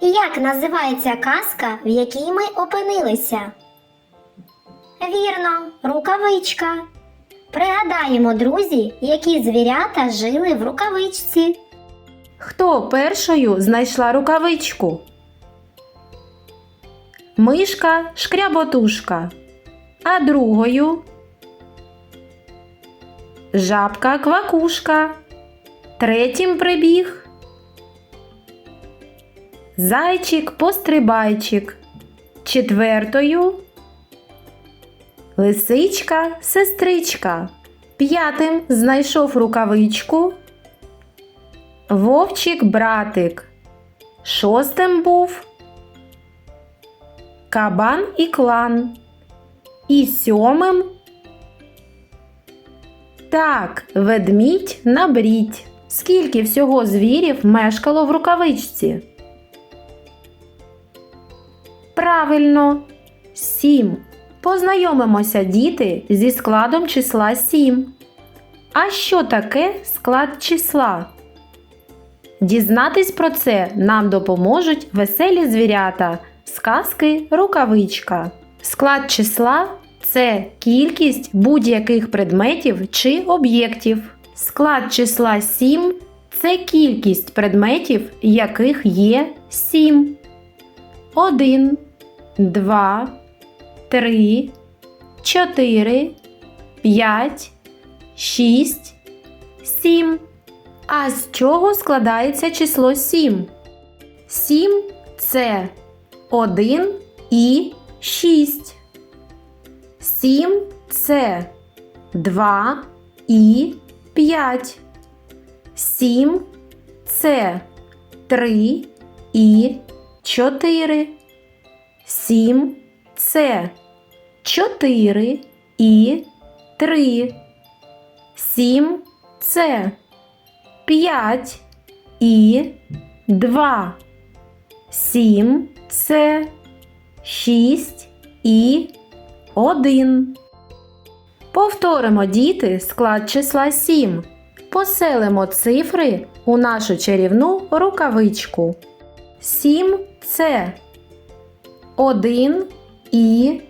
Як називається казка, в якій ми опинилися? Вірно, рукавичка. Пригадаємо, друзі, які звірята жили в рукавичці. Хто першою знайшла рукавичку? Мишка шкряботушка. А другою жабка квакушка. Третім прибіг. Зайчик пострибайчик. Четвертою лисичка сестричка. П'ятим знайшов рукавичку. Вовчик братик. Шостим був Кабан і клан. І сьомим Так, ведмідь на брідь. Скільки всього звірів мешкало в рукавичці? Правильно, сім. Познайомимося, діти, зі складом числа сім. А що таке склад числа? Дізнатись про це нам допоможуть веселі звірята, сказки Рукавичка. Склад числа це кількість будь-яких предметів чи об'єктів. Склад числа 7 це кількість предметів, яких є 7. 1, 2, 3, 4, 5, 6, 7. А з чого складається число 7? 7 це 1 і 6. 7 це 2 і 5. 7 це 3 і 4. 7 це 4 і 3. 7 це 5 і 2. 7 це 6 і 1. Повторимо діти склад числа 7. Поселимо цифри у нашу чарівну рукавичку. 7 це 1 і.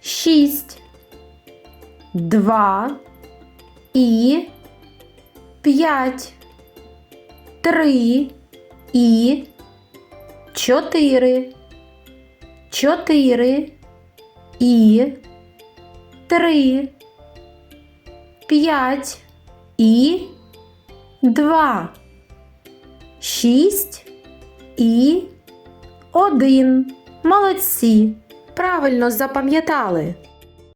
6. 2 і. 5, 3 і. 4, 4 і. 3, 5 і. 2, 6 і один. Молодці! Правильно запам'ятали.